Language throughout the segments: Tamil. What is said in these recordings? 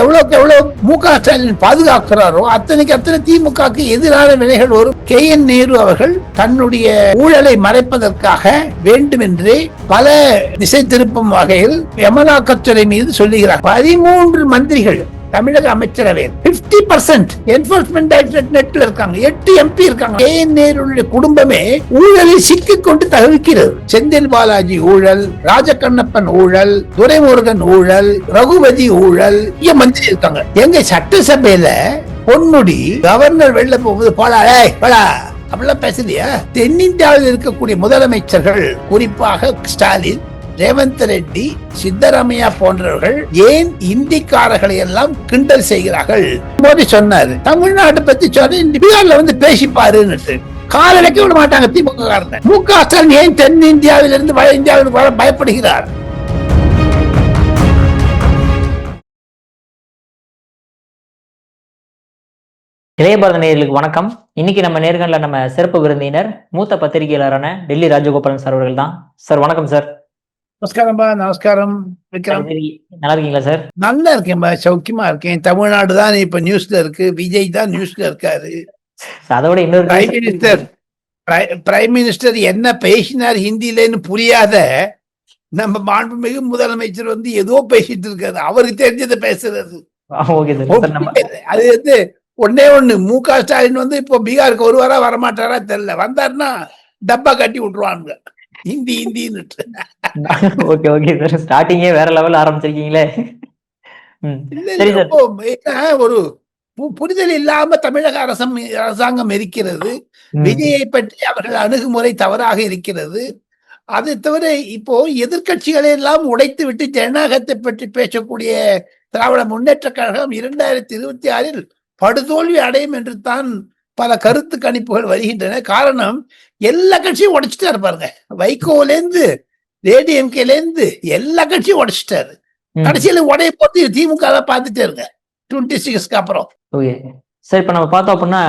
எவ்வளவுக்கு எவ்வளவு மு க ஸ்டாலின் பாதுகாக்கிறாரோ அத்தனைக்கு அத்தனை திமுகக்கு எதிரான வினைகள் வரும். கே என் நேரு அவர்கள் தன்னுடைய ஊழலை மறைப்பதற்காக வேண்டுமென்றே பல திசை திருப்பும் வகையில் அமலாக்கத்துறை மீது சொல்லுகிறார். பதிமூன்று மந்திரிகள் தமிழக அமைச்சரவை 50% பர்சன்ட் என்போர்ஸ்மெண்ட் டைரக்டரேட் நெட்ல இருக்காங்க. எட்டு எம்பி இருக்காங்க. கே நேருடைய குடும்பமே ஊழலில் சிக்கிக் கொண்டு தவிக்கிறது செந்தில் பாலாஜி ஊழல் ராஜகண்ணப்பன் ஊழல் துரைமுருகன் ஊழல் ரகுபதி ஊழல் மந்திரி இருக்காங்க. எங்க சட்டசபையில பொன்முடி கவர்னர் வெளில போகும்போது போடா ஏய் போடா. அப்படிலாம் பேசலையா? தென்னிந்தியாவில் இருக்கக்கூடிய முதலமைச்சர்கள் குறிப்பாக ஸ்டாலின் ரேவந்த் ரெட்டி சித்தராமையா போன்றவர்கள் ஏன் இந்திக்காரர்களை எல்லாம் கிண்டல் செய்கிறார்கள்? மோடி சொன்னாரு தமிழ்நாட்டை பத்தி சொன்ன பீகார்ல வந்து பேசிப்பாருன்னு காலடைக்க விட மாட்டாங்க திமுக காரங்க மு க ஸ்டாலின் ஏன் தென்னிந்தியாவிலிருந்து வட இந்தியாவிற்கு வர பயப்படுகிறார்? இளையபாரத நேயர்களுக்கு வணக்கம். இன்னைக்கு நம்ம நேர்காணல நம்ம சிறப்பு விருந்தினர் மூத்த பத்திரிகையாளரான டெல்லி ராஜகோபாலன் சார் அவர்கள் தான் சார் வணக்கம் சார். நமஸ்காரம்பா நமஸ்காரம். விக்ரம் நல்லா இருக்கீங்களா சார்? நல்லா இருக்கேன்பா சௌக்கியமா இருக்கேன். தமிழ்நாடு தான் இப்ப நியூஸ்ல இருக்கு. விஜய் தான் நியூஸ்ல இருக்காரு. அதோட இன்னொரு பிரைம் மினிஸ்டர் பிரைம் மினிஸ்டர் என்ன பேசினார் ஹிந்திலன்னு புரியாத நம்ம மாண்புமிகு முதலமைச்சர் வந்து ஏதோ பேசிட்டு இருக்காரு. அவருக்கு தெரிஞ்சதை பேசுறது. அது வந்து ஒன்னே ஒண்ணு. மு க. ஸ்டாலின் வந்து இப்போ பீகாருக்கு வருவாரா வரமாட்டாரா தெரியல. வந்தாருன்னா டப்பா கட்டி விட்டுருவானுங்க. ஹிந்தி ஹிந்தின்னு ஓகே ஓகே சார் ஸ்டார்டிங்கே வேற லெவல் ஆரம்பிச்சிருக்கீங்களே. ஒரு புரிதல் இல்லாம தமிழக அரசம் அரசாங்கம் இருக்கிறது. விஜயை பற்றி அவர்கள் அணுகுமுறை தவறாக இருக்கிறது. அது தவிர இப்போ எதிர்க்கட்சிகளை எல்லாம் உடைத்து விட்டு ஜனநாயகத்தை பற்றி பேசக்கூடிய திராவிட முன்னேற்ற கழகம் இரண்டாயிரத்தி இருபத்தி ஆறில் படுதோல்வி அடையும் என்று தான் பல கருத்து கணிப்புகள் வருகின்றன. காரணம் எல்லா கட்சியும் உடைச்சிட்டாரு பாருங்க வைகோலேருந்து ஏடிஎம்கேல இருந்து எல்லா கட்சியும் உடைச்சிட்டாரு. கடைசியில உடைய போட்டு திமுக தான் பார்த்துட்டே இருங்க டுவெண்ட்டி சிக்ஸ்க்கு அப்புறம். ஓகே. சார் இப்ப நம்ம பார்த்தோம் அப்படின்னா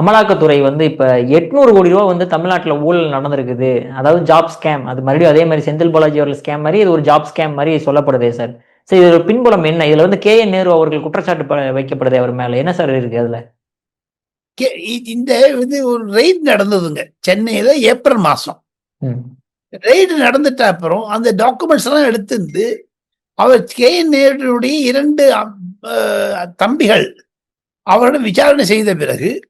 அமலாக்கத்துறை வந்து இப்ப எட்நூறு கோடி ரூபா வந்து தமிழ்நாட்டுல ஊழல் நடந்திருக்குது. அதாவது ஜாப் ஸ்கேம் அது மறுபடியும் அதே மாதிரி செந்தில் பாலாஜி அவர்கள் ஸ்கேம் மாதிரி இது ஒரு ஜாப் ஸ்கேம் மாதிரி சொல்லப்படுதே சார். சரி இது ஒரு பின்புலம் என்ன? இதுல வந்து கே என் நேரு அவர்கள் குற்றச்சாட்டு வைக்கப்படுது அவர் மேல. என்ன சார் இருக்கு அதுல? இந்த இது ஒரு ரெய்ட் நடந்ததுங்க. சென்னையில ஏப்ரல் மாசம். ம். ரெய்டு நடந்துட்ட அப்புறம் அந்த டாக்குமெண்ட்ஸ் எல்லாம் எடுத்துருந்து அவர் கே நேருடைய இரண்டு அம்- தம்பிகள் அவரிடம் விசாரணை செய்த பிறகு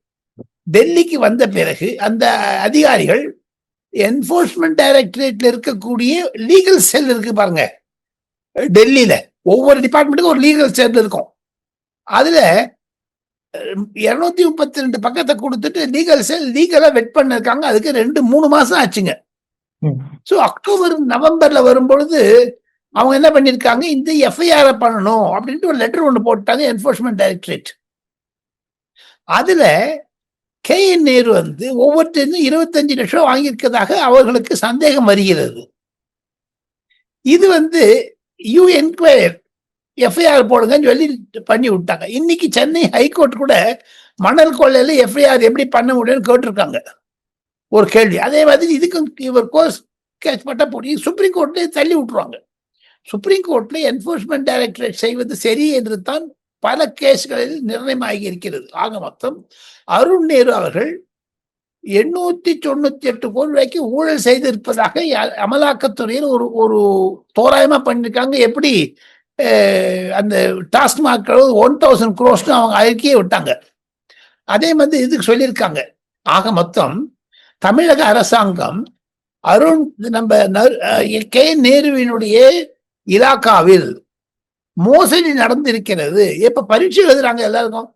டெல்லிக்கு வந்த பிறகு அந்த அதிகாரிகள் என்போர்ஸ்மெண்ட் டைரக்டரேட்ல இருக்கக்கூடிய லீகல் செல் இருக்கு பாருங்க. டெல்லியில ஒவ்வொரு டிபார்ட்மெண்ட்டுக்கும் ஒரு லீகல் செல் இருக்கும். அதுல இருநூத்தி முப்பத்தி ரெண்டு பக்கத்தை கொடுத்துட்டு லீகல் செல் லீகலா வெட் பண்ணிருக்காங்க. அதுக்கு ரெண்டு மூணு மாசம் ஆச்சுங்க. ஸோ அக்டோபர் நவம்பர்ல வரும்பொழுது அவங்க என்ன பண்ணிருக்காங்க இந்த எஃப்ஐஆர் பண்ணணும் அப்படின்ட்டு ஒரு லெட்டர் ஒன்று போட்டாங்க என்போர்ஸ்மெண்ட் டைரக்டரேட் அதுல கே என் நேரு வந்து ஒவ்வொருத்தரும் இருபத்தஞ்சு லட்சம் வாங்கியிருக்கதாக அவர்களுக்கு சந்தேகம் வருகிறது. இது வந்து யூ என்கொயர் எஃப்ஐஆர் போடுங்கன்னு சொல்லி பண்ணி விட்டாங்க. இன்னைக்கு சென்னை ஹைகோர்ட் கூட மணல் கொள்ளையில எஃப்ஐஆர் எப்படி பண்ண முடியும்னு கேட்டிருக்காங்க. ஒரு கேள்வி. அதே மாதிரி இதுக்கும் இவர் கோர்ஸ் கேஸ் பட்ட போடி சுப்ரீம் கோர்ட்ல தள்ளி விட்டுருவாங்க. சுப்ரீம் கோர்ட்ல என்போர்ஸ்மெண்ட் டைரக்டரேட் செய்வது சரி என்று தான் பல கேஸ்களில் நிர்ணயமாகி இருக்கிறது. ஆக மொத்தம் அருண் நேரு அவர்கள் எண்ணூத்தி தொண்ணூத்தி எட்டு கோடி ரூபாய்க்கு ஊழல் செய்திருப்பதாக அமலாக்கத்துறையில் ஒரு ஒரு தோராயமா பண்ணிருக்காங்க. எப்படி? அந்த டாஸ்மாக் ஒன் தௌசண்ட் குரோஸ்னு அவங்க அறிக்கையே விட்டாங்க. அதே மாதிரி இதுக்கு சொல்லியிருக்காங்க. ஆக மொத்தம் தமிழக அரசாங்கம் அருண் நம்ம கே நேருவினுடைய இலாக்காவில் மோசடி நடந்திருக்கிறது. இப்ப பரீட்சை எழுதுறாங்க எல்லாருக்கும்?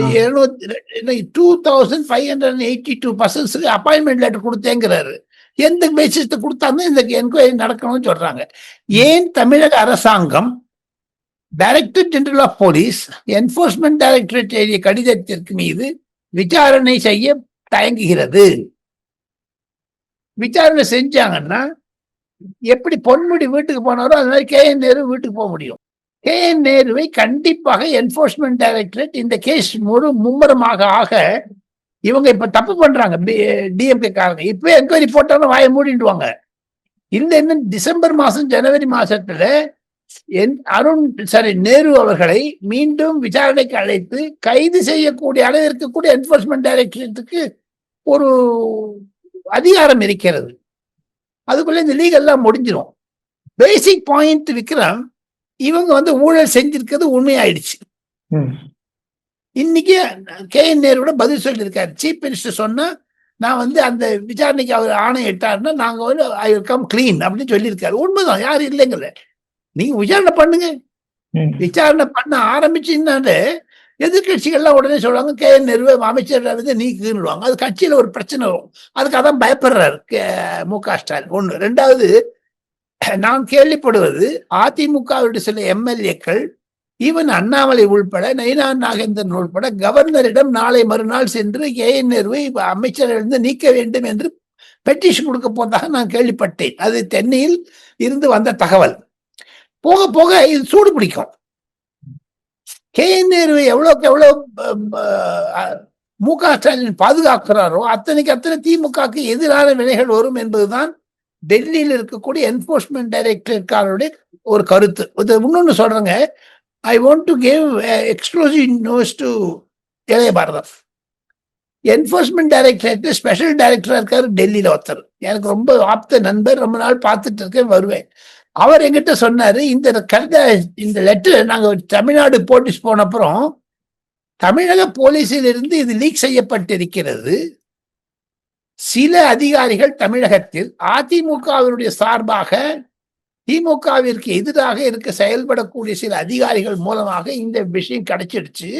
ஆ. Two thousand five hundred eighty two பர்சன்ட்ஸுக்கு appointment letter கொடுத்தேங்கிறாரு. எந்த பேசிஸ்ல கொடுத்தாலும் இந்த என்கொயரி நடக்கணும்னு சொல்றாங்க. ஏன் தமிழக அரசாங்கம் director general of police enforcement directorate எழுதிய கடிதத்திற்கு மீது விசாரணை செய்ய தயங்குகிறது? விசாரணை செஞ்சாங்கன்னா எப்படி பொன்முடி வீட்டுக்கு போனாரோ அது மாதிரி கே என் நேரு வீட்டுக்கு போக முடியும். கே என் நேருவை கண்டிப்பாக என்போர்ஸ்மெண்ட் டைரக்டரேட் இந்த கேஸ் முழு மும்முரமாக ஆக இவங்க இப்ப தப்பு பண்றாங்க. டிஎம்கே காரங்க. இப்ப என்கொயரி போட்டாலும் வாயை மூடிடுவாங்க. இந்த இன்னும் டிசம்பர் மாசம் ஜனவரி மாசத்துல என் அருண் சாரி நேரு அவர்களை மீண்டும் விசாரணைக்கு அழைத்து கைது செய்யக்கூடிய அளவிற்கு கூட என்போர்ஸ்மெண்ட் டைரக்டரேட்டுக்கு ஒரு அதிகாரம் இருக்கிறது. அதுக்குள்ள இந்த லீக் எல்லாம் முடிஞ்சிடும் பேசிக் பாயிண்ட் விக்ரம் இவங்க வந்து ஊழல் செஞ்சிருக்கிறது உண்மையாயிடுச்சு. இன்னைக்கு கே என் நேருட பதில் சொல்லியிருக்காரு. சீஃப் மினிஸ்டர் சொன்னா நான் வந்து அந்த விசாரணைக்கு அவர் ஆணை இட்டாருன்னா நாங்க வந்து ஐ கம் கிளீன் அப்படின்னு சொல்லியிருக்காரு. உண்மைதான் யாரும் இல்லைங்கல்ல. நீங்க விசாரணை பண்ணுங்க. விசாரணை பண்ண ஆரம்பிச்சீங்கன்னாலே எதிர்கட்சிகள்லாம் உடனே சொல்லுவாங்க கே என் நேரு அமைச்சர் வந்து நீக்குன்னுவாங்க அது கட்சியில ஒரு பிரச்சனை வரும். அதுக்கு அதான் பயப்படுறாரு கே- மு க ஸ்டாலின். ஒன்று ரெண்டாவது நான் கேள்விப்படுவது அதிமுகவுடைய சில எம்எல்ஏக்கள் ஈவன் அண்ணாமலை உள்பட நயினா நாகேந்திரன் உள்பட கவர்னரிடம் நாளை மறுநாள் சென்று கே என் நேருவை அமைச்சரிலிருந்து நீக்க வேண்டும் என்று பெட்டிஷன் கொடுக்க போதாக நான் கேள்விப்பட்டேன். அது தென்னையில் இருந்து வந்த தகவல். போக போக இது சூடு பிடிக்கும். கேஎன் நேருவை எவ்வளவுக்கு எவ்வளவு மு க ஸ்டாலின் பாதுகாக்கிறாரோ அத்தனைக்கு அத்தனை திமுகவுக்கு எதிரான வினைகள் வரும் என்பதுதான் டெல்லியில் இருக்கக்கூடிய என்போர்ஸ்மெண்ட் டைரக்டரேட்காரருடைய ஒரு கருத்து. இது இன்னொன்று சொல்கிறேங்க I want to give exclusive news to Ilaya Bharatham. Enforcement directorate special டைரக்டராக இருக்காரு டெல்லியில் ஒருத்தர். எனக்கு ரொம்ப ஆப்த நண்பர். ரொம்ப நாள் பார்த்துட்டு இருக்கேன் வருவேன். அவர் எங்கிட்ட சொன்னாரு இந்த கருத இந்த லெட்டர் நாங்கள் தமிழ்நாடு போலீஸ் போன அப்புறம் தமிழக போலீஸில் இருந்து இது லீக் செய்யப்பட்டிருக்கிறது. சில அதிகாரிகள் தமிழகத்தில் அதிமுகவினுடைய சார்பாக திமுகவிற்கு எதிராக இருக்க செயல்படக்கூடிய சில அதிகாரிகள் மூலமாக இந்த விஷயம் கிடைச்சிடுச்சு.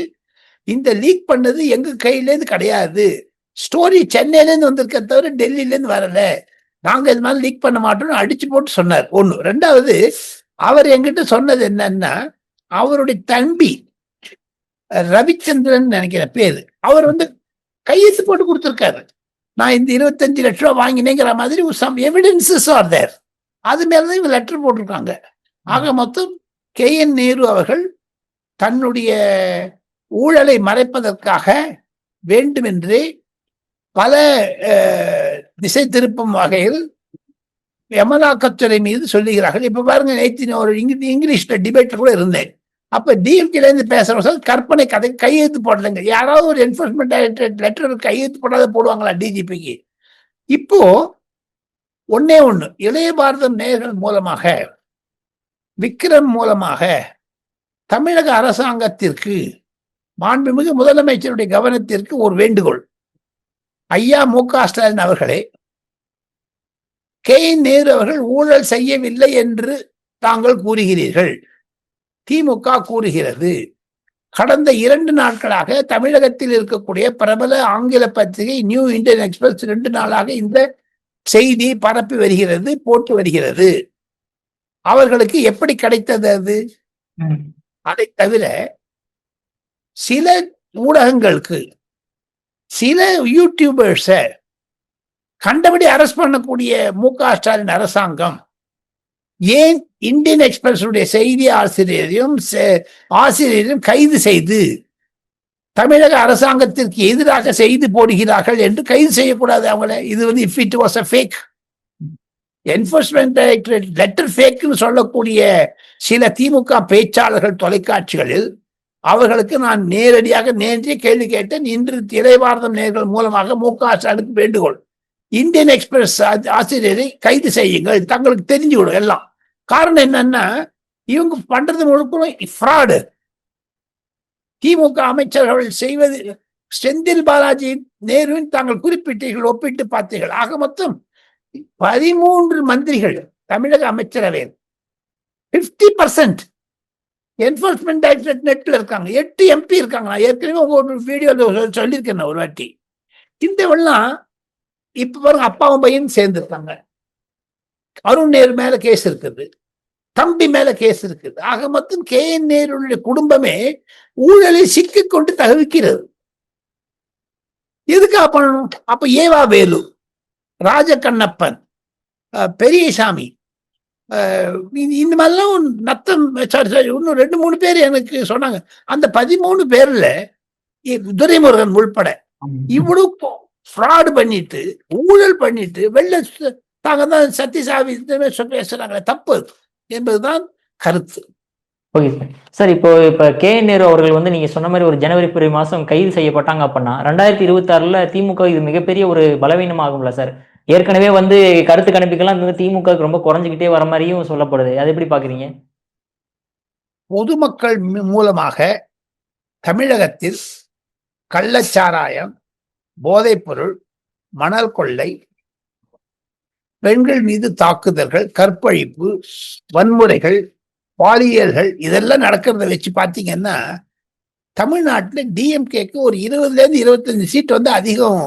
இந்த லீக் பண்ணது எங்க கையிலேருந்து கிடையாது. ஸ்டோரி சென்னையிலேருந்து வந்திருக்க தவிர டெல்லியிலேருந்து வரலை வரல. நாங்க இது மாதிரி லீக் பண்ண மாட்டோம்னு அடிச்சு போட்டு சொன்னார். ஒண்ணு. ரெண்டாவது அவர் எங்கிட்ட சொன்னது என்னன்னா அவருடைய தம்பி ரவிச்சந்திரன் நினைக்கிற பேரு. அவர் வந்து கையெழுத்து போட்டு கொடுத்திருக்காரு. நான் இந்த இருபத்தஞ்சு லட்ச ரூபா வாங்கினேங்கிற மாதிரி சம் எவிடன்சஸ் ஆர் தேர் அது மேலதான் இவங்க லெட்டர் போட்டிருக்காங்க. ஆக மொத்தம் கே என் நேரு அவர்கள் தன்னுடைய ஊழலை மறைப்பதற்காக வேண்டுமென்றே பல திசை திருப்பும் வகையில் அமலாக்கத்துறை மீது சொல்லுகிறார்கள். இப்ப பாருங்க நேற்று ஒரு இங்கிலீஷ்ல டிபேட்ல கூட இருந்தேன். அப்ப டிஎம்கேல இருந்து பேசுறவங்க கற்பனை கதை கையெழுத்து போடலைங்க. யாராவது ஒரு என்போர்ஸ்மெண்ட் டைரக்டரேட் லெட்டர் கையெழுத்து போடாத போடுவாங்களா டிஜிபிக்கு இப்போ ஒன்னே ஒண்ணு இளைய பாரதம் நேர்கள் மூலமாக விக்ரம் மூலமாக தமிழக அரசாங்கத்திற்கு மாண்புமிகு முதலமைச்சருடைய கவனத்திற்கு ஒரு வேண்டுகோள். ஐயா மு க ஸ்டாலின் அவர்களே கே நேரு அவர்கள் ஊழல் செய்யவில்லை என்று தாங்கள் கூறுகிறீர்கள். திமுக கூறுகிறது கடந்த இரண்டு நாட்களாக தமிழகத்தில் இருக்கக்கூடிய பிரபல ஆங்கில பத்திரிகை நியூ இந்தியன் எக்ஸ்பிரஸ் ரெண்டு நாளாக இந்த செய்தி பரப்பி வருகிறது போட்டு வருகிறது. அவர்களுக்கு எப்படி கிடைத்தது அது. அதை தவிர சில ஊடகங்களுக்கு சில யூடியூபர்ஸை கண்டபடி அரெஸ்ட் பண்ணக்கூடிய மு க ஸ்டாலின் அரசாங்கம் ஏன் இந்தியன் எக்ஸ்பிரஸுடைய செய்தி ஆசிரியரையும் செ- ஆசிரியரையும் கைது செய்து தமிழக அரசாங்கத்திற்கு எதிராக செய்து போடுகிறார்கள் என்று கைது செய்யக்கூடாது அவங்கள. இது வந்து if it was a fake enforcement directorate letter ஃபேக்னு சொல்லக்கூடிய சில திமுக பேச்சாளர்கள் தொலைக்காட்சிகளில் அவர்களுக்கு நான் நேரடியாக நேரடிய கேள்வி கேட்டேன். இன்று இளையபாரதம் நேர்கள் மூலமாக மு க ஸ்டாலினுக்கு வேண்டுகோள். இந்தியன் எக்ஸ்பிரஸ் ஆசிரியரை கைது செய்யுங்கள். தங்களுக்கு தெரிஞ்சு விடும் எல்லாம். காரணம் என்னன்னா இவங்க பண்றது முழுக்க ஃப்ராடு. திமுக அமைச்சர்கள் செய்வது செந்தில் பாலாஜி நேருவின் தாங்கள் குறிப்பிட்டீர்கள் ஒப்பிட்டு பார்த்தீர்கள். ஆக மொத்தம் பதிமூன்று மந்திரிகள் தமிழக அமைச்சரவையில். பிப்டி பர்சன்ட் என்ஃபோர்ஸ்மெண்ட் டைரக்டரேட் நெட்டில் இருக்காங்க. எட்டு எம்பி இருக்காங்க. நான் ஏற்கனவே உங்கள் ஒரு சொல்லியிருக்கேன் நான் ஒரு வாட்டி. இந்த இப்போ பாருங்க அப்பாவும் பையன் சேர்ந்துருக்காங்க. அருண் நேரு மேல கேஸ் இருக்குது. தம்பி மேல கேஸ் இருக்குது. ஆக மொத்தம் கே என் நேருடைய குடும்பமே ஊழலில் சிக்கிக்கொண்டு கொண்டு தவிக்கிறது எதுக்கா பண்ணணும்? அப்போ ஏவா வேலு ராஜகண்ணப்பன் அஹ், பெரியசாமி இந்த- மாதிரிலாம் நத்தம் சாரி சாரி இன்னும் ரெண்டு மூணு பேர் எனக்கு சொன்னாங்க. அந்த பதிமூணு பேர்ல இ- துரைமுருகன் உள்பட இவ்வளவு ஃப்ராடு பண்ணிட்டு ஊழல் பண்ணிட்டு வெள்ள தாங்க தான் சத்யசாவி பேசுறாங்களே தப்பு. என்பதுதான் கருத்து. Okay sir. சார் இப்போ இப்போ கே. நேரு அவர்கள் வந்து நீங்க சொன்ன மாதிரி ஒரு ஜனவரி பிப்ரவரி மாசம் கைது செய்யப்பட்டாங்க அப்படின்னா ரெண்டாயிரத்தி இருபத்தி ஆறுல திமுக இது மிகப்பெரிய ஒரு பலவீனமாகும்ல சார்? ஏற்கனவே வந்து கருத்து கணிப்புக்கெல்லாம் இந்த திமுக ரொம்ப குறைஞ்சிக்கிட்டே வர மாதிரியும் சொல்லப்படுது. அது எப்படி பாக்குறீங்க பொதுமக்கள் மூலமாக தமிழகத்தில் கள்ளச்சாராயம் போதைப்பொருள் மணல் கொள்ளை பெண்கள் மீது தாக்குதல்கள் கற்பழிப்பு வன்முறைகள் பாலியல்கள் இதெல்லாம் நடக்கிறத வச்சு பார்த்தீங்கன்னா தமிழ்நாட்டில் டிஎம்கேக்கு ஒரு இருபதுலேருந்து இருபத்தஞ்சு சீட் வந்து அதிகம்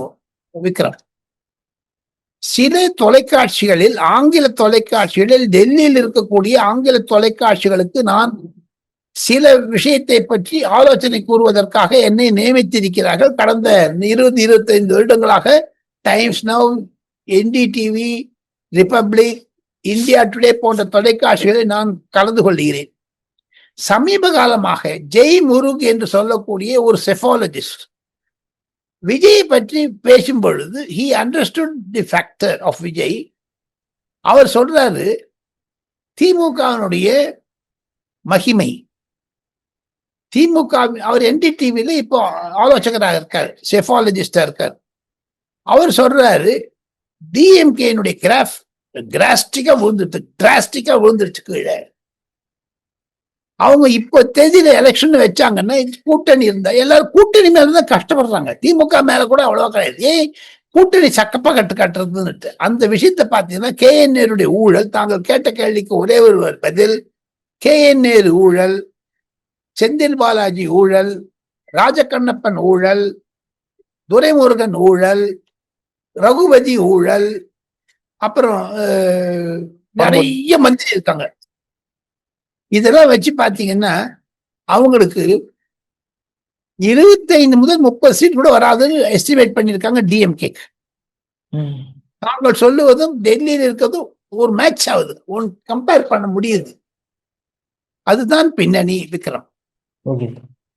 விற்கிறான் சில தொலைக்காட்சிகளில் ஆங்கில தொலைக்காட்சிகளில் டெல்லியில் இருக்கக்கூடிய ஆங்கில தொலைக்காட்சிகளுக்கு நான் சில விஷயத்தை பற்றி ஆலோசனை கூறுவதற்காக என்னை நியமித்திருக்கிறார்கள். கடந்த இருபது இருபத்தைந்து வருடங்களாக Times Now NDTV Republic India Today போன்ற தொலைக்காட்சிகளை நான் கலந்து கொள்கிறேன். சமீப காலமாக ஜெய் முருக் என்று சொல்லக்கூடிய ஒரு செஃபாலஜிஸ்ட் விஜய் பற்றி பேசும் பொழுது he understood the factor of Vijay. அவர் சொல்றாரு திமுகவினுடைய மகிமை. திமுக அவர் என்டிடிவில இப்போ ஆலோசகராக இருக்கார் செஃபாலஜிஸ்டா இருக்கார். அவர் சொல்றாரு டிஎம்கேனுடைய கிராஃப் கிராஸ்டிக்கா விழுந்துட்டு டிராஸ்டிக்கா விழுந்துருச்சு கீழே. அவங்க இப்போ தேதியில எலெக்ஷன் வச்சாங்கன்னா கூட்டணி இருந்தா எல்லாரும் கூட்டணி மேல தான் கஷ்டப்படுறாங்க. திமுக மேல கூட அவ்வளவா கிடையாது. ஏன்? கூட்டணி சக்கப்பா கட்டு கட்டுறதுன்னுட்டு. அந்த விஷயத்தை பார்த்தீங்கன்னா கே என் நேருடைய ஊழல் தாங்கள் கேட்ட கேள்விக்கு ஒரே ஒரு பதில் கே என் நேரு ஊழல் செந்தில் பாலாஜி ஊழல் ராஜகண்ணப்பன் ஊழல் துரைமுருகன் ஊழல் ரகுபதி ஊழல் அப்புறம் நிறைய மந்திரி இருக்காங்க. இதெல்லாம் வச்சு பாத்தீங்கன்னா அவங்களுக்கு இருபத்தைந்து முதல் முப்பது சீட் கூட வராதுன்னு எஸ்டிமேட் பண்ணியிருக்காங்க டிஎம்கே ம். தாங்கள் சொல்லுவதும் டெல்லியில் இருக்கிறதும் ஒரு மேட்ச் ஆகுது. ஒன் கம்பேர் பண்ண முடியுது. அதுதான் பின்னணி விக்ரம். ஓகே.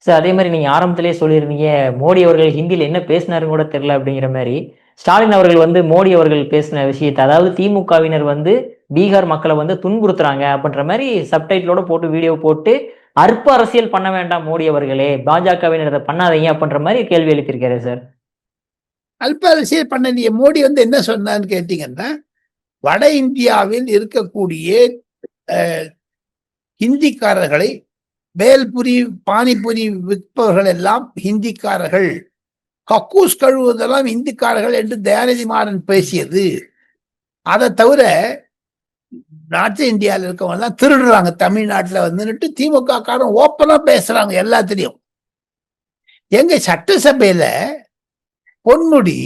சார் அதே மாதிரி நீங்க ஆரம்பத்திலேயே சொல்லியிருந்தீங்க மோடி அவர்கள் ஹிந்தியில் என்ன பேசினாருன்னு கூட தெரியல அப்படிங்கிற மாதிரி. ஸ்டாலின் அவர்கள் வந்து மோடி அவர்கள் பேசின விஷயத்தை அதாவது திமுகவினர் வந்து பீகார் மக்களை வந்து துன்புறுத்துறாங்க அப்படின்ற மாதிரி சப்டைட்டிலோட போட்டு வீடியோ போட்டு அற்ப அரசியல் பண்ண வேண்டாம் மோடி அவர்களே பாஜகவினர் இதை பண்ணாதீங்க அப்படின்ற மாதிரி கேள்வி எழுப்பியிருக்காரு சார் அல்ப அரசியல் பண்ண மோடி வந்து என்ன சொன்னான்னு கேட்டீங்கன்னா வட இந்தியாவில் இருக்கக்கூடிய ஹிந்திக்காரர்களை வேல்புரி பானிபுரி விற்பவர்கள் எல்லாம் ஹிந்திக்காரர்கள். கக்கூஸ் கழுவுவதெல்லாம் இந்திக்காரர்கள் என்று தயாநிதி மாறன் பேசியது. அதை தவிர நார்த் இந்தியாவில் இருக்கவங்க எல்லாம் திருடுறாங்க. தமிழ்நாட்டில் வந்துட்டு திமுக காரன் ஓப்பனாக பேசுறாங்க எல்லாத்திலையும். எங்க சட்டசபையில பொன்முடி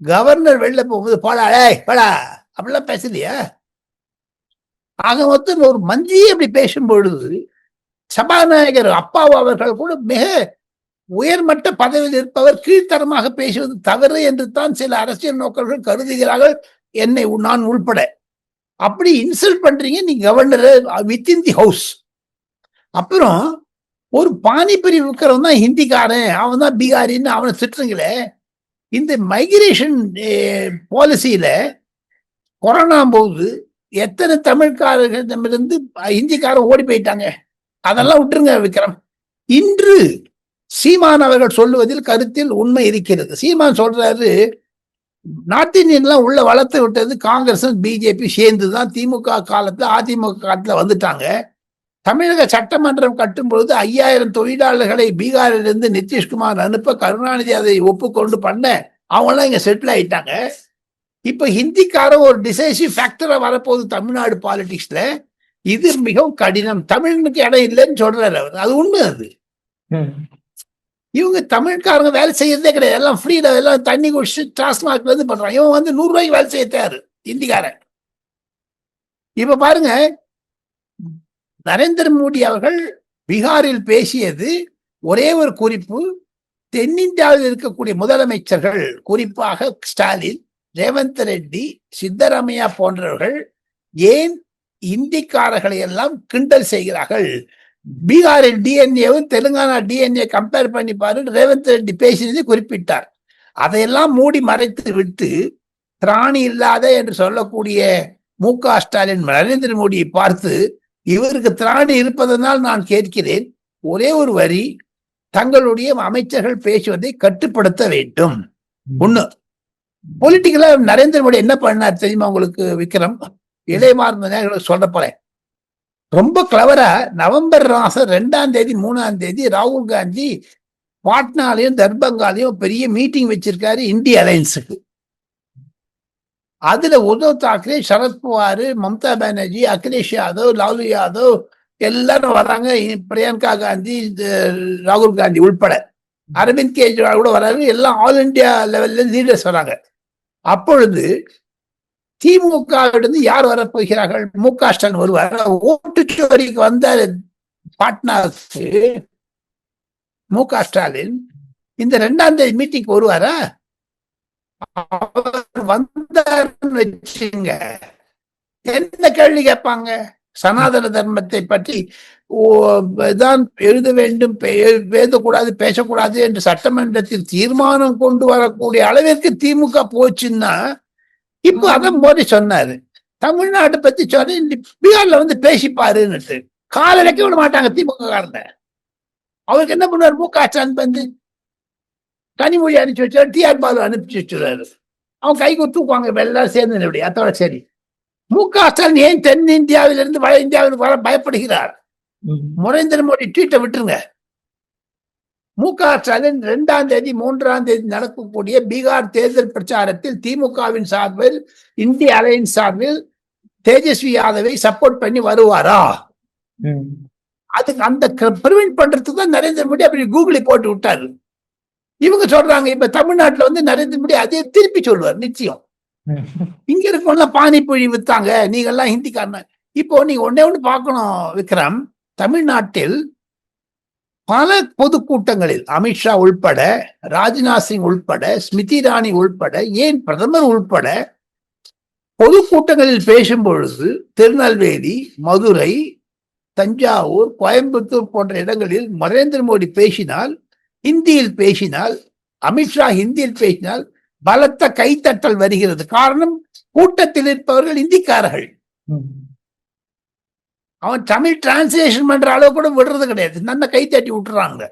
கவர்னர் வெளில போகும்போது போடா ஏய் போடா அப்படிலாம் பேசலையா? ஆக மொத்தம் ஒரு மந்திரி அப்படி பேசும் பொழுது சபாநாயகர் அப்பாவு அவர்கள் கூட மிக உயர்மட்ட பதவியில் இருப்பவர் கீழ்த்தரமாக பேசுவது தவறு என்று தான் சில அரசியல் நோக்கர்கள் கருதுகிறார்கள். என்னை நான் உள்பட. அப்படி இன்சல்ட் பண்றீங்க நீ கவர்னர் வித்தின் தி ஹவுஸ் அப்புறம் ஒரு பானிபரி விற்கிறவன் தான் ஹிந்திக்காரன் அவன் தான் பீகாரின்னு அவனை திட்டுறீங்களே இந்த மைக்ரேஷன் பாலிசியில கொரோனா போது எத்தனை தமிழ்காரர்களிடமிருந்து ஹிந்திக்காரன் ஓடி போயிட்டாங்க? அதெல்லாம் விட்டுருங்க விக்ரம். இன்று சீமான் அவர்கள் சொல்லுவதில் கருத்தில் உண்மை இருக்கிறது. சீமான் சொல்றாரு நார்த் இந்தியன்லாம் உள்ள வளர்த்து விட்டது காங்கிரஸும் பிஜேபி சேர்ந்து தான் திமுக காலத்தில் அதிமுக காலத்தில் வந்துட்டாங்க. தமிழக சட்டமன்றம் கட்டும் பொழுது ஐயாயிரம் தொழிலாளர்களை பீகாரிலிருந்து நிதிஷ்குமார் அனுப்ப கருணாநிதி அதை ஒப்புக்கொண்டு பண்ண அவங்களாம் இங்க செட்டில் ஆயிட்டாங்க. இப்போ ஹிந்திக்காரன் ஒரு டிசைசிவ் ஃபேக்டராக வரப்போகுது தமிழ்நாடு பாலிடிக்ஸில் இது மிகவும் கடினம். தமிழனுக்கு இடம் இல்லைன்னு சொல்றாரு அவர். அது உண்மை அது. இவங்க தமிழ்காரங்க வேலை செய்யறதே கிடையாது. எல்லாம் ஃப்ரீல எல்லாம் தண்ணி குடிச்சு டாஸ்மாக்ல இருந்து பண்றான் இவன் வந்து நூறு ரூபாய்க்கு வேலை செய்ய தயாரு இந்திக்காரன். இப்ப பாருங்க நரேந்திர மோடி அவர்கள் பீகாரில் பேசியது ஒரே ஒரு குறிப்பு. தென்னிந்தியாவில் இருக்கக்கூடிய முதலமைச்சர்கள் குறிப்பாக ஸ்டாலின் ரேவந்த் ரெட்டி சித்தராமையா போன்றவர்கள் ஏன் இந்திக்காரர்களை எல்லாம் கிண்டல் செய்கிறார்கள்? பீகாரில் டிஎன்ஏவும் தெலுங்கானா டிஎன்ஏ கம்பேர் பண்ணி பாரு ரேவந்த் ரெட்டி பேசினதை குறிப்பிட்டார். அதையெல்லாம் மூடி மறைத்து விட்டு திராணி இல்லாத என்று சொல்லக்கூடிய மு க ஸ்டாலின் நரேந்திர மோடியை பார்த்து இவருக்கு திராணி இருப்பதனால் நான் கேட்கிறேன். ஒரே ஒரு வரி தங்களுடைய அமைச்சர்கள் பேசுவதை கட்டுப்படுத்த வேண்டும். ஒண்ணு. பொலிட்டிக்கலா நரேந்திர மோடி என்ன பண்ணார் தெரியுமா உங்களுக்கு விக்ரம்? இளையமார்ந்த சொல்ல போறேன் ரொம்ப கிளவரா நவம்பர் மாசம் ரெண்டாம் தேதி மூணாம் தேதி ராகுல் காந்தி பாட்னாலையும் தர்பங்காலையும் பெரிய மீட்டிங் வச்சிருக்காரு இந்திய அலையன்ஸுக்கு. அதுல உத்தவ் தாக்கரே சரத்பவார் மம்தா பானர்ஜி அகிலேஷ் யாதவ் லாலு யாதவ் எல்லாரும் வராங்க. பிரியங்கா காந்தி ராகுல் காந்தி உள்பட. அரவிந்த் கெஜ்ரிவால் கூட வராரு. எல்லாம் ஆல் இந்தியா லெவல்ல லீடர்ஸ் வராங்க. அப்பொழுது திமுகவிலிருந்து யார் வரப்போகிறார்கள்? மு க ஸ்டாலின் வருவார் ஓட்டுச்சுவரிக்கு வந்தார் பாட்னாவுக்கு மு க ஸ்டாலின் இந்த ரெண்டாம் தேதி மீட்டிங் வருவாரா? அவர் வந்தாருன்னு வச்சுங்க என்ன கேள்வி கேட்பாங்க? சனாதன தர்மத்தை பற்றி ஓ- தான் எழுத வேண்டும் எழுதக்கூடாது பேசக்கூடாது என்று சட்டமன்றத்தில் தீர்மானம் கொண்டு வரக்கூடிய அளவிற்கு திமுக போச்சுன்னா இப்போ அதான் மோடி சொன்னாரு. தமிழ்நாட்டை பத்தி சொன்ன பீகார்ல வந்து பேசிப்பாருன்னுட்டு. காலைக்கு விட மாட்டாங்க திமுக காரங்க அவருக்கு என்ன பண்ணுவார்? மு க ஸ்டாலின் வந்து கனிமொழி அனுப்பிச்சு வச்சாரு டிஆர் பாலு அனுப்பிச்சு வச்சுருவாரு அவன் கை தூக்குவாங்க எல்லாரும் சேர்ந்து இப்படி? அதோட சரி. மு க ஸ்டாலின் ஏன் தென் இந்தியாவிலிருந்து வட இந்தியாவிற்கு வர பயப்படுகிறார்? நரேந்திர மோடி ட்வீட்டை விட்டுருங்க. மு க ஸ்டாலின் இரண்டாம் தேதி மூன்றாம் தேதி நடக்கக்கூடிய பீகார் தேர்தல் பிரச்சாரத்தில் திமுகவின் சார்பில் இந்திய அலையன்ஸ் சார்பில் தேஜஸ்வி யாதவை சப்போர்ட் பண்ணி வருவாரா? அதுக்கு அந்த பிரிவென்ட் பண்றதுக்கு தான் நரேந்திர மோடி அப்படி கூகுளி போட்டு விட்டாரு. இவங்க சொல்றாங்க இப்ப தமிழ்நாட்டுல வந்து நரேந்திர மோடி அதே திருப்பி சொல்லுவார் நிச்சயம். இங்க இருக்கவங்கலாம் பானிபூரி வித்தாங்க நீங்க எல்லாம் ஹிந்திக்காரன. இப்போ நீங்க ஒண்ணே ஒண்ணு பார்க்கணும் விக்ரம். தமிழ்நாட்டில் பல பொதுக்கூட்டங்களில் அமித்ஷா உள்பட ராஜ்நாத் சிங் உள்பட ஸ்மிருதி இரானி உள்பட ஏன் பிரதமர் உள்பட பொதுக்கூட்டங்களில் பேசும் பொழுது திருநெல்வேலி மதுரை தஞ்சாவூர் கோயம்புத்தூர் போன்ற இடங்களில் நரேந்திர மோடி பேசினால் ஹிந்தியில் பேசினால் அமித்ஷா ஹிந்தியில் பேசினால் பலத்த கைத்தட்டல் வருகிறது. காரணம் கூட்டத்தில் இருப்பவர்கள் இந்திக்காரர்கள். அவன் தமிழ் டிரான்ஸ்லேஷன் பண்ற அளவு கூட விடுறது கிடையாது. நல்ல கை தட்டி விட்டுறாங்க.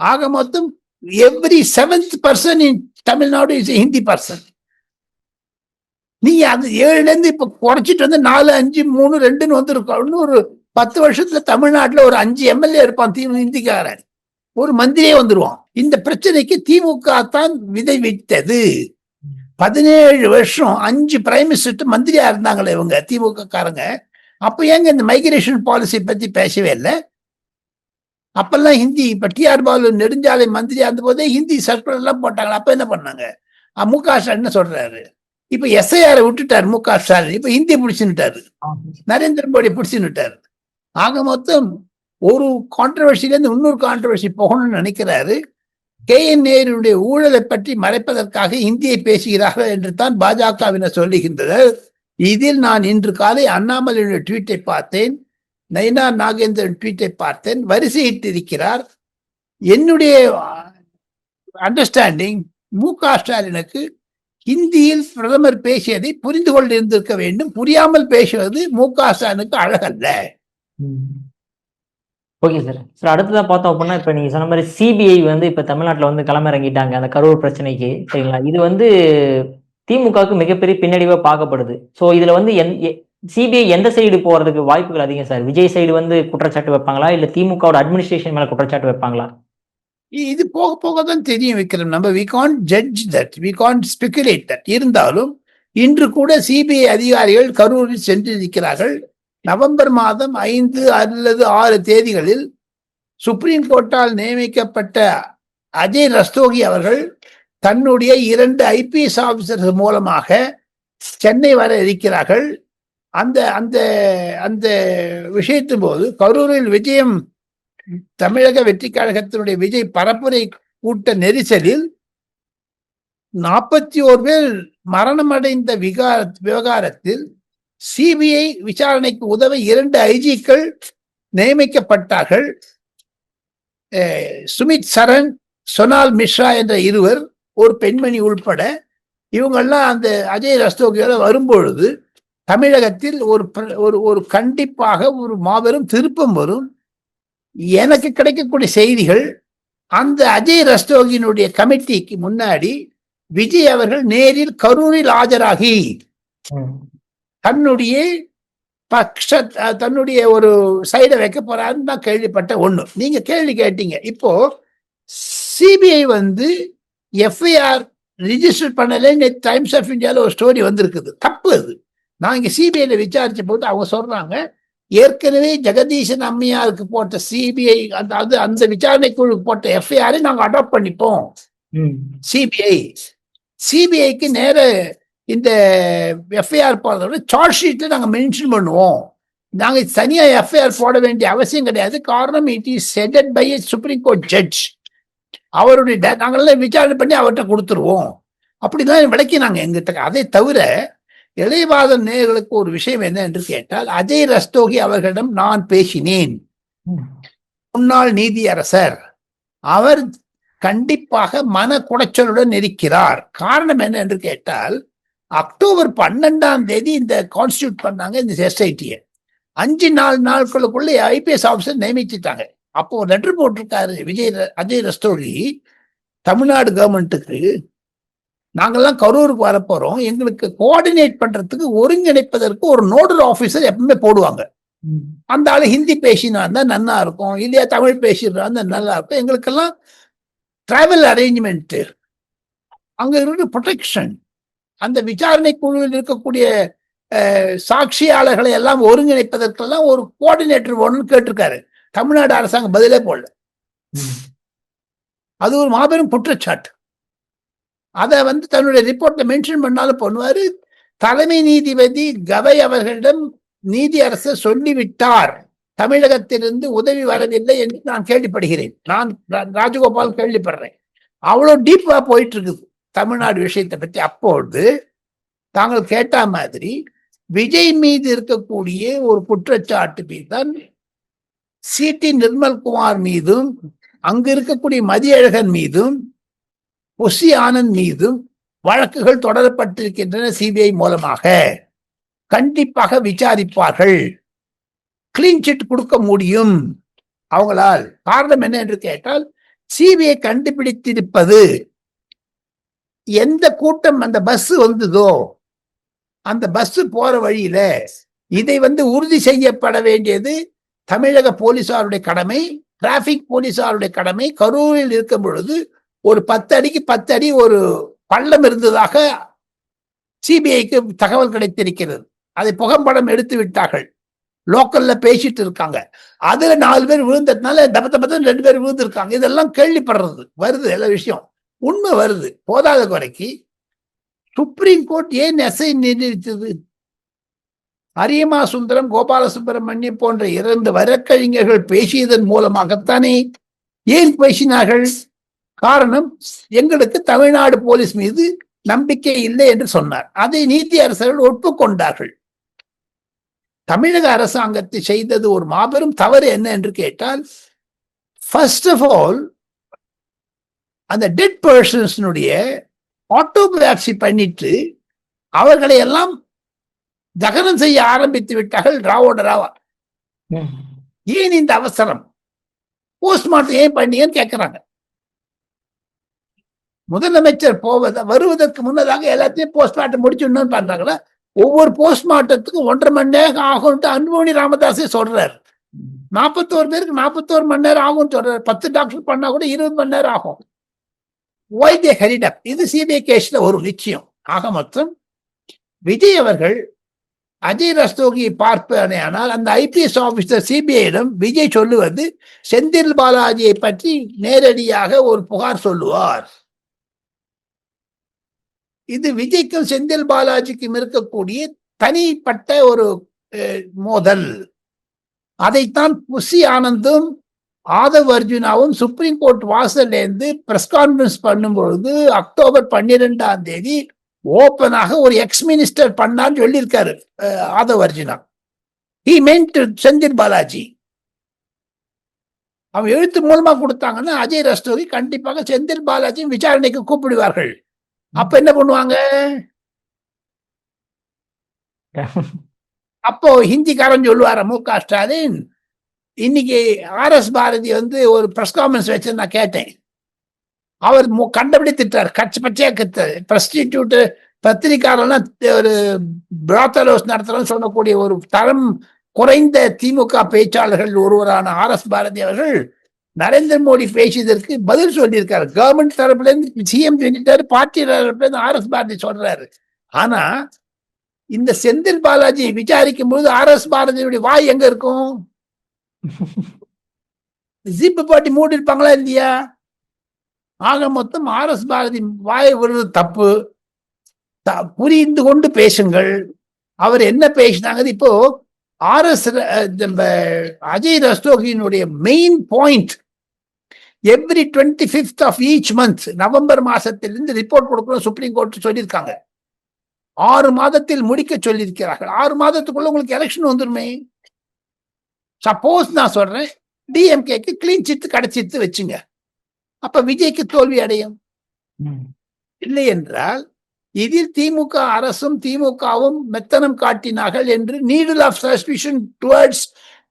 ஆக மொத்தம் every seventh person in Tamil Nadu is Hindi person நீ அது ஏழுல இருந்து குறைச்சிட்டு வந்து நாலு அஞ்சு மூணு ரெண்டுன்னு வந்திருக்கோம். இன்னும் ஒரு பத்து வருஷத்துல தமிழ்நாட்டில் ஒரு அஞ்சு எம்எல்ஏ இருப்பான் தீ ஹிந்திக்காரன். ஒரு மந்திரியே வந்துருவான். இந்த பிரச்சனைக்கு திமுக தான் விதை விட்டது பதினேழு வருஷம் அஞ்சு பிரைம் மினிஸ்டர் மந்திரியா இருந்தாங்களே இவங்க திமுக காரங்க அப்ப ஏங்க இந்த மைக்ரேஷன் பாலிசி பத்தி பேசவே இல்லை? அப்பெல்லாம் ஹிந்தி இப்போ டிஆர் பாலு நெடுஞ்சாலை மந்திரியா அந்த போதே ஹிந்தி சர்க்குலர் எல்லாம் போட்டாங்க அப்ப என்ன பண்ணாங்க? அஹ் மு க ஸ்டாலின் என்ன சொல்றாரு? இப்ப எஸ்ஐஆரை விட்டுட்டாரு மு க ஸ்டாலின். இப்போ ஹிந்தி பிடிச்சுட்டாரு நரேந்திர மோடி பிடிச்சுட்டாரு ஆக மொத்தம் ஒரு கான்ட்ரவர்சிலேருந்து இன்னொரு கான்ட்ரவர்சி போகணும்னு நினைக்கிறாரு. கே என் நேருடைய ஊழலை பற்றி மறைப்பதற்காக இந்தியை பேசுகிறார்கள் என்று தான் பாஜகவினர் சொல்லுகின்றனர். இதில் நான் இன்று காலை அண்ணாமலையுடைய ட்வீட்டை பார்த்தேன் நயினா நாகேந்திரன் ட்வீட்டை பார்த்தேன் வரிசையிட்டிருக்கிறார். என்னுடைய அண்டர்ஸ்டாண்டிங் மு க ஸ்டாலினுக்கு ஹிந்தியில் பிரதமர் பேசியதை புரிந்து கொண்டிருந்திருக்க வேண்டும். புரியாமல் பேசுவது மு க ஸ்டாலினுக்கு அழகல்ல. Okay sir. சார் அடுத்ததாக பார்த்தோம் அப்படின்னா இப்போ நீங்கள் சொன்ன மாதிரி சிபிஐ வந்து இப்போ தமிழ்நாட்டில் வந்து களமிறங்கிட்டாங்க அந்த கரூர் பிரச்சனைக்கு சரிங்களா? இது வந்து திமுகவுக்கு மிகப்பெரிய பின்னடைவா பார்க்கப்படுது. ஸோ இதுல வந்து சிபிஐ எந்த சைடு போறதுக்கு வாய்ப்புகள் அதிகம் சார் விஜய் சைடு வந்து குற்றச்சாட்டு வைப்பாங்களா? இல்ல திமுகவோட அட்மினிஸ்ட்ரேஷன் மேல குற்றச்சாட்டு வைப்பாங்களா? இது போக போக தான் தெரியும் விக்ரம். நம்ம we can judge that we can speculate that இருந்தாலும் இன்று கூட சிபிஐ அதிகாரிகள் கரூரில் சென்றிருக்கிறார்கள் நவம்பர் மாதம் ஐந்து அல்லது ஆறு தேதிகளில் சுப்ரீம் கோர்ட்டால் நியமிக்கப்பட்ட அஜய் ரஸ்தோகி அவர்கள் தன்னுடைய இரண்டு ஐபிஎஸ் ஆபீசர்கள் மூலமாக சென்னை வர இருக்கிறார்கள். அந்த அந்த அந்த விஷயத்தின் போது கரூரில் விஜயம் தமிழக வெற்றி கழகத்தினுடைய விஜய் பரப்புரை கூட்ட நெரிசலில் நாற்பத்தி ஓர் பேர் மரணமடைந்த விகார விவகாரத்தில் சிபிஐ விசாரணைக்கு உதவ இரண்டு ஐஜிக்கள் நியமிக்கப்பட்டார்கள். சுமித் சரண் சொனால் மிஸ்ரா என்ற இருவர் ஒரு பெண்மணி உள்பட இவங்கெல்லாம் அந்த அஜய் ரஸ்தோகியோட வரும்பொழுது தமிழகத்தில் ஒரு ஒரு ஒரு கண்டிப்பாக ஒரு மாபெரும் திருப்பம் வரும். எனக்கு கிடைக்கக்கூடிய செய்திகள் அந்த அஜய் ரஸ்தோகியினுடைய கமிட்டிக்கு முன்னாடி விஜய் அவர்கள் நேரில் கரூரில் ஆஜராகி. தன்னுடைய பக்ஷ தன்னுடைய ஒரு சைடை வைக்க போறாருன்னு நான் கேள்விப்பட்ட ஒண்ணு. நீங்க கேள்வி கேட்டீங்க. இப்போ சிபிஐ வந்து எஃப்ஐஆர் ரிஜிஸ்டர் பண்ணல நேற்று டைம்ஸ் ஆஃப் இந்தியாவில் ஒரு ஸ்டோரி வந்திருக்குது. தப்பு அது. நான் இங்க சிபிஐல விசாரிச்ச போது அவங்க சொல்றாங்க ஏற்கனவே ஜெகதீசன் அம்மையாருக்கு போட்ட சிபிஐ அந்த அது அந்த விசாரணை குழு போட்ட எஃப்ஐஆரை நாங்கள் அடாப்ட் பண்ணிப்போம். சிபிஐ சிபிஐக்கு நேர இந்த எஃப்ஐஆர் போடுறத விட சார்ஜ் ஷீட்ல நாங்க மென்ஷன் பண்ணுவோம். நாங்க தனியா எஃப்ஐஆர் போட வேண்டிய அவசியம் கிடையாது. காரணம் it is said by supreme court judge அவருடைய நாங்கெல்லாம் விசாரணை பண்ணி அவர்கிட்ட கொடுத்துருவோம். அப்படிதான் விளக்கினாங்க எங்கிட்ட அதை தவிர இளையவாதன் நேயர்களுக்கு ஒரு விஷயம் என்ன என்று கேட்டால் அஜய் ரஸ்தோகி அவர்களிடம் நான் பேசினேன். முன்னாள் நீதியரசர். அவர் கண்டிப்பாக மன குடைச்சலுடன் இருக்கிறார். காரணம் என்ன என்று கேட்டால் அக்டோபர் பன்னெண்டாம் தேதி இந்த கான்ஸ்டியூட் பண்ணாங்க இந்த எஸ்ஐடியை அஞ்சு நாலு நாட்களுக்குள்ள ஐபிஎஸ் ஆஃபீஸர் நியமிச்சுட்டாங்க. அப்போ லெட்டர் போட்டிருக்காரு விஜய் ர- அஜய் ரஸ்தோழி தமிழ்நாடு கவர்மெண்ட்டுக்கு நாங்கள்லாம் கரூருக்கு வரப்போகிறோம் எங்களுக்கு கோஆர்டினேட் பண்ணுறதுக்கு ஒருங்கிணைப்பதற்கு ஒரு நோடல் ஆஃபீஸர் எப்பவுமே போடுவாங்க. அந்த ஆள் ஹிந்தி பேசினா இருந்தால் நன்னா இருக்கும். இல்லையா தமிழ் பேசினா இருந்தால் நல்லா இருக்கும். எங்களுக்கெல்லாம் டிராவல் அரேஞ்ச்மெண்ட்டு அங்கே இருக்கிற ப்ரொடெக்ஷன் அந்த விசாரணை குழுவில் இருக்கக்கூடிய சாட்சியாளர்களை எல்லாம் ஒருங்கிணைப்பதற்கெல்லாம் ஒரு கோஆர்டினேட்டர் வேணும்னு கேட்டிருக்காரு. தமிழ்நாடு அரசாங்கம் பதிலே போடல. அது ஒரு மாபெரும் குற்றச்சாட்டு. அதை வந்து தன்னுடைய ரிப்போர்ட்ல மென்ஷன் பண்ணாலும் பண்ணுவாரு. தலைமை நீதிபதி கவை அவர்களிடம் நீதி அரசு சொல்லிவிட்டார். தமிழகத்திலிருந்து உதவி வரவில்லை என்று நான் கேள்விப்படுகிறேன். நான் ராஜகோபால் கேள்விப்படுறேன். அவ்வளவு டீப்பா போயிட்டு இருக்குது தமிழ்நாடு விஷயத்தை பற்றி அப்பொழுது தாங்கள் கேட்ட மாதிரி விஜய் மீது இருக்கக்கூடிய ஒரு குற்றச்சாட்டு சிடி நிர்மல்குமார் மீதும் அங்கு இருக்கக்கூடிய மதியழகன் மீதும் பொசி ஆனந்த் மீதும் வழக்குகள் தொடரப்பட்டிருக்கின்றன சிபிஐ மூலமாக. கண்டிப்பாக விசாரிப்பார்கள். கிளீன் சிட் கொடுக்க முடியும். அவங்களால் காரணம் என்ன என்று கேட்டால் சிபிஐ கண்டுபிடித்திருப்பது எந்த கூட்டம் அந்த பஸ் வந்ததோ அந்த பஸ் போற வழியில இதை வந்து உறுதி செய்யப்பட வேண்டியது தமிழக போலீசாருடைய கடமை டிராபிக் போலீசாருடைய கடமை. கரூரில் இருக்கும் பொழுது ஒரு பத்து அடிக்கு பத்து அடி ஒரு பள்ளம் இருந்ததாக சிபிஐக்கு தகவல் கிடைத்திருக்கிறது. அதை புகைப்படம் எடுத்து விட்டார்கள். லோக்கல்ல பேசிட்டு இருக்காங்க. அதுல நாலு பேர் விழுந்ததுனால தப்ப தப்பத்தான் ரெண்டு பேர் விழுந்திருக்காங்க. இதெல்லாம் கேள்விப்படுறது. வருது எல்லா விஷயம். உண்மை வருது. போதாத குறைக்கு சுப்ரீம் கோர்ட் ஏன் எஸ்ஐ நிர்ணயித்தது? அரியமா சுந்தரம் கோபாலசுப்பிரமணியம் போன்ற இரண்டு வழக்கறிஞர்கள் பேசியதன் மூலமாகத்தானே ஏன் பேசினார்கள்? காரணம் எங்களுக்கு தமிழ்நாடு போலீஸ் மீது நம்பிக்கை இல்லை என்று சொன்னார். அதை நீதி அரசர்கள் ஒப்புக்கொண்டார்கள். தமிழக அரசாங்கத்தை செய்தது ஒரு மாபெரும் தவறு என்ன என்று கேட்டால் ஃபர்ஸ்ட் ஆஃப் ஆல் அந்த டெட் பர்சன்ஸ்னுடைய ஆட்டோபயாப்சி பண்ணிட்டு அவர்களை எல்லாம் தகனம் செய்ய ஆரம்பித்து விட்டார்கள் ராவோட ராவா. ம். ஏன் இந்த அவசரம்? போஸ்ட்மார்ட்டம் ஏன் பண்ணீங்கன்னு கேட்கிறாங்க முதலமைச்சர் போவத வருவதற்கு முன்னதாக எல்லாத்தையும் போஸ்ட்மார்ட்டம் முடிச்சுடணும்னு பண்றாங்களா? ஒவ்வொரு போஸ்ட்மார்ட்டத்துக்கும் ஒன்றரை மணி நேரம் ஆகும்ட்டு அன்புமணி ராமதாஸே சொல்றாரு. நாற்பத்தோரு பேருக்கு நாற்பத்தோரு மணி நேரம் ஆகும்னு சொல்றாரு. பத்து டாக்டர் பண்ணா கூட இருபது மணி நேரம் ஆகும். வைத்திய ஹரிடப் இது சிபிஐ கேஸ்ல ஒரு நிச்சயம். ஆக மொத்தம் விஜய் அவர்கள் அஜய் ரஸ்தோகியை பார்ப்பேனே ஆனால் அந்த ஐபிஎஸ் ஆபீசர் சிபிஐயிடம் விஜய் சொல்லுவது செந்தில் பாலாஜியை பற்றி நேரடியாக ஒரு புகார் சொல்லுவார். இது விஜய்க்கும் செந்தில் பாலாஜிக்கும் இருக்கக்கூடிய தனிப்பட்ட ஒரு மோதல். அதைத்தான் புஷி ஆனந்தும் ஆதவ் அர்ஜுனாவும் சுப்ரீம் கோர்ட் வாசல்ல இருந்து பிரஸ் கான்ஃபரன்ஸ் பண்ணும் பொழுது அக்டோபர் பன்னிரெண்டாம் தேதி ஓப்பனாக ஒரு எக்ஸ் மினிஸ்டர் பண்ணான்னு சொல்லியிருக்காரு ஆதவ் அர்ஜுனா. ஹி மென்ட் செந்தில் பாலாஜி அவன் எழுத்து மூலமா கொடுத்தாங்கன்னா அஜய் ரஸ்தோகி கண்டிப்பாக செந்தில் பாலாஜி விசாரணைக்கு கூப்பிடுவார்கள். அப்ப என்ன பண்ணுவாங்க? அப்போ ஹிந்திக்காரன் சொல்லுவார மு க ஸ்டாலின் இன்னைக்கு ஆர் எஸ் பாரதி வந்து ஒரு ப்ரெஸ் கான்ஃபரன்ஸ் வச்சு நான் கேட்டேன். அவர் கண்டபடி திட்டார் கட்சி பச்சையா கத்தாரு பிரஸ்டிடியூட் பத்திரிக்காரெல்லாம் ஒரு பிராத்தலோஸ் நடத்துறோம்னு சொல்லக்கூடிய ஒரு தரம் குறைந்த திமுக பேச்சாளர்கள் ஒருவரான ஆர் எஸ் பாரதி அவர்கள் நரேந்திர மோடி பேசியதற்கு பதில் சொல்லியிருக்காரு. கவர்மெண்ட் தரப்புல இருந்து சிஎம் சொல்லிட்டாரு பார்ட்டி தரப்புல இருந்து ஆர் எஸ் பாரதி சொல்றாரு. ஆனா இந்த செந்தில் பாலாஜி விசாரிக்கும் போது ஆர் எஸ் பாரதியுடைய வாய் எங்க இருக்கும்? ஜிப்பு பாட்டி மூடி இருப்பாங்களா இல்லையா? ஆக மொத்தம் ஆர் எஸ் பாரதி வாயை விடுறது தப்பு. த- புரிந்து கொண்டு பேசுங்கள். அவர் என்ன பேசினாங்க இப்போ R S Ajay ரஸ்தோகியினுடைய main point every twenty fifth of each month November மாசத்திலிருந்து report கொடுக்கணும் சுப்ரீம் கோர்ட் சொல்லியிருக்காங்க. ஆறு மாதத்தில் முடிக்க சொல்லியிருக்கிறார்கள். ஆறு மாதத்துக்குள்ள உங்களுக்கு எலெக்ஷன் வந்துருமே. சப்போஸ் நான் சொல்றேன் டிஎம்கேக்கு கிளீன் சித்து கிடைச்சித்து வச்சுங்க. அப்ப விஜய்க்கு தோல்வி அடையும். இல்லை என்றால் இதில் திமுக அரசும் திமுகவும் மெத்தனம் காட்டினார்கள் என்று needle of suspicion towards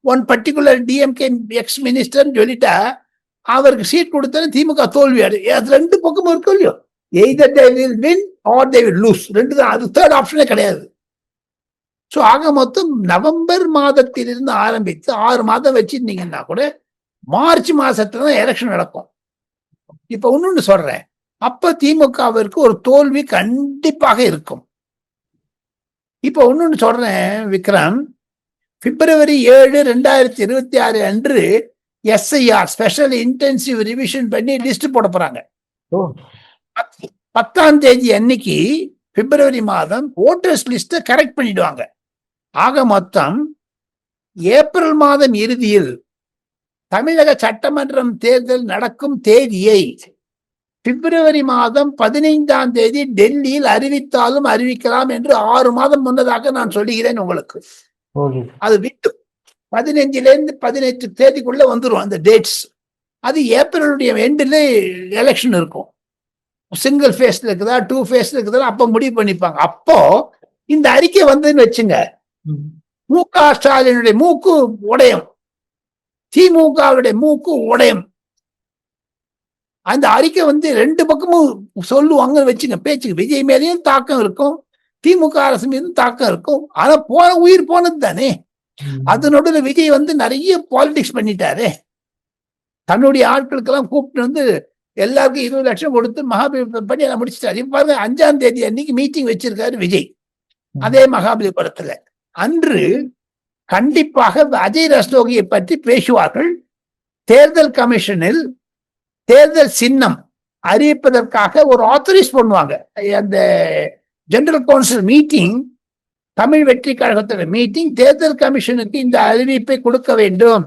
one particular DMK ex minister சொல்லிட்டா அவருக்கு சீட் கொடுத்தாலும் திமுக தோல்வி அடையும். அது ரெண்டு பக்கமும் இருக்கும் இல்லையோ? Either they will win or they will lose ரெண்டு தான். அது தேர்ட் ஆப்ஷனே கிடையாது. ஸோ ஆக மொத்தம் நவம்பர் மாதத்திலிருந்து ஆரம்பித்து ஆறு மாதம் வச்சிருந்தீங்கன்னா கூட மார்ச் மாசத்துல தான் எலெக்ஷன் நடக்கும். இப்ப இன்னொன்னு சொல்றேன். அப்ப திமுகவிற்கு ஒரு தோல்வி கண்டிப்பாக இருக்கும். இப்ப இன்னொன்னு சொல்றேன் விக்ரம். பிப்ரவரி ஏழு ரெண்டாயிரத்தி இருபத்தி ஆறு அன்று எஸ்ஐஆர் ஸ்பெஷல் இன்டென்சிவ் ரிவிஷன் பண்ணி லிஸ்ட் போட போறாங்க. பத்தாம் தேதி அன்னைக்கு பிப்ரவரி மாதம் ஓட்டர்ஸ் லிஸ்ட கரெக்ட் பண்ணிடுவாங்க. ஆக மொத்தம் ஏப்ரல் மாதம் இறுதியில் தமிழக சட்டமன்றம் தேர்தல் நடக்கும் தேதியை பிப்ரவரி மாதம் பதினைந்தாம் தேதி டெல்லியில் அறிவித்தாலும் அறிவிக்கலாம் என்று ஆறு மாதம் முன்னதாக நான் சொல்லுகிறேன் உங்களுக்கு. அது விட்டு பதினஞ்சுல இருந்து பதினெட்டு தேதிக்குள்ள வந்துரும் அந்த டேட்ஸ் அது ஏப்ரலுடைய எண்டில் எலெக்ஷன் இருக்கும். சிங்கிள் ஃபேஸ்ல இருக்குதா டூ ஃபேஸ்ல இருக்குதா அப்ப முடிவு பண்ணிப்பாங்க. அப்போ இந்த அறிக்கை வந்ததுன்னு வச்சுங்க. மு க ஸ்டாலினுடைய மூக்கு உடையும். திமுகவுடைய மூக்கு உடையும். அந்த அறிக்கை வந்து ரெண்டு பக்கமும் சொல்லுவாங்க வச்சுங்க பேச்சுக்கு. விஜய் மேலேயும் தாக்கம் இருக்கும் திமுக அரசு மீதும் தாக்கம் இருக்கும். ஆனா போன உயிர் போனது தானே. ம். அது நடுவில் விஜய் வந்து நிறைய பாலிடிக்ஸ் பண்ணிட்டாரே. தன்னுடைய ஆட்களுக்கெல்லாம் கூப்பிட்டு வந்து எல்லாருக்கும் இருபது லட்சம் கொடுத்து மகாபலிபுரம் பண்ணி எல்லாம் முடிச்சிட்டாரு. இப்ப பாருங்க அஞ்சாம் தேதி அன்னைக்கு மீட்டிங் வச்சிருக்காரு விஜய். அதே மகாபலிபுரத்துல அன்று கண்டிப்பாக அஜய் ரஸ்தோகியை பற்றி பேசுவார்கள். தேர்தல் கமிஷனில் தேர்தல் சின்னம் அறிவிப்பதற்காக ஒரு ஆத்தரைஸ் பண்ணுவாங்க. அந்த ஜெனரல் கவுன்சில் மீட்டிங் தமிழ் வெற்றி கழகத்தோட மீட்டிங் தேர்தல் கமிஷனுக்கு இந்த அறிவிப்பை கொடுக்க வேண்டும்.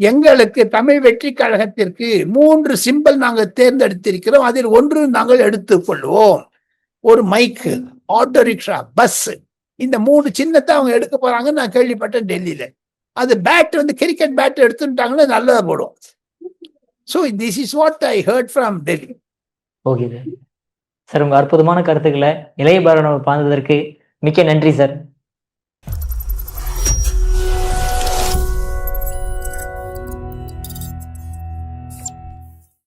எங்களுக்கு தமிழ் வெற்றி கழகத்திற்கு மூன்று சிம்பல் நாங்கள் தேர்ந்தெடுத்திருக்கிறோம். அதில் ஒன்று நாங்கள் எடுத்துக்கொள்வோம். ஒரு மைக்கு ஆட்டோ ரிக்ஷா பஸ் இந்த மூணு சின்னத்தை அவங்க எடுக்க போறாங்கன்னு நான் கேள்விப்பட்டேன் டெல்லியில. அது பேட் வந்து கிரிக்கெட் பேட் எடுத்துட்டாங்கன்னா நல்லதா போடும். So this is what I heard from Delhi okay sir sir உங்க அற்புதமான கருத்துக்களை இளைய பாரதம் பாந்ததற்கு மிக்க நன்றி சார்